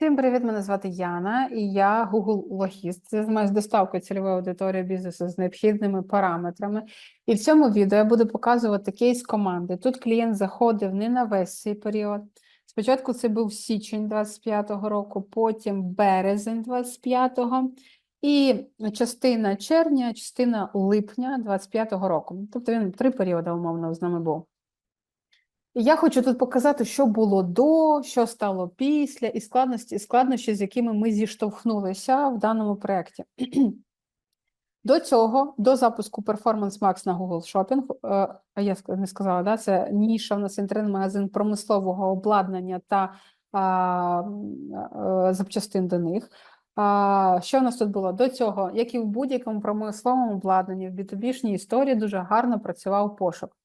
Всім привіт, мене звати Яна, і я Google логіст. Я займаюся доставкою цільової аудиторії бізнесу з необхідними параметрами. І в цьому відео я буду показувати кейс команди. Тут клієнт заходив не на весь цей період. Спочатку це був січень 25-го року, потім березень 25-го і частина червня, частина липня 25-го року. Тобто він три періоди умовно з нами був. Я хочу тут показати, що було до, що стало після, і складності, і складнощі, з якими ми зіштовхнулися в даному проєкті. До цього, до запуску Performance Max на Google Shopping, е, я не сказала, да, це ніша, у нас інтернет-магазин промислового обладнання та а, е, запчастин до них. А, що у нас тут було? До цього, як і в будь-якому промисловому обладнанні, в B2B-шній історії дуже гарно працював пошук.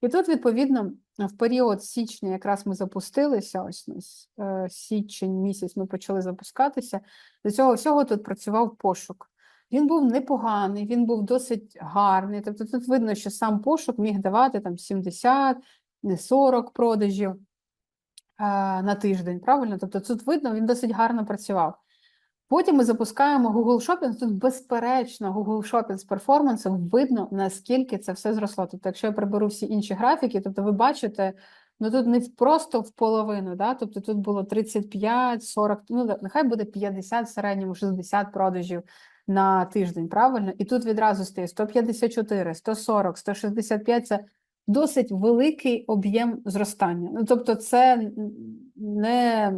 І тут, відповідно, в період січня якраз ми запустилися, ось нас е, січень місяць ми почали запускатися. До цього всього тут працював пошук. Він був непоганий, він був досить гарний. Тобто тут видно, що сам пошук міг давати там 70, не 40 продажів е, на тиждень, правильно? Тобто тут видно, він досить гарно працював. Потім ми запускаємо Google Shopping. Тут, безперечно, Google Shopping з перформансом видно, наскільки це все зросло. Тобто, якщо я приберу всі інші графіки, тобто ви бачите, ну тут не просто в половину, да? тобто тут було 35, 40, ну нехай буде 50 в середньому, 60 продажів на тиждень, правильно? І тут відразу стає 154, 140, 165 – це досить великий об'єм зростання. Ну, тобто, це не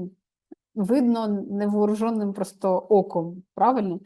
видно невооруженим просто оком, правильно?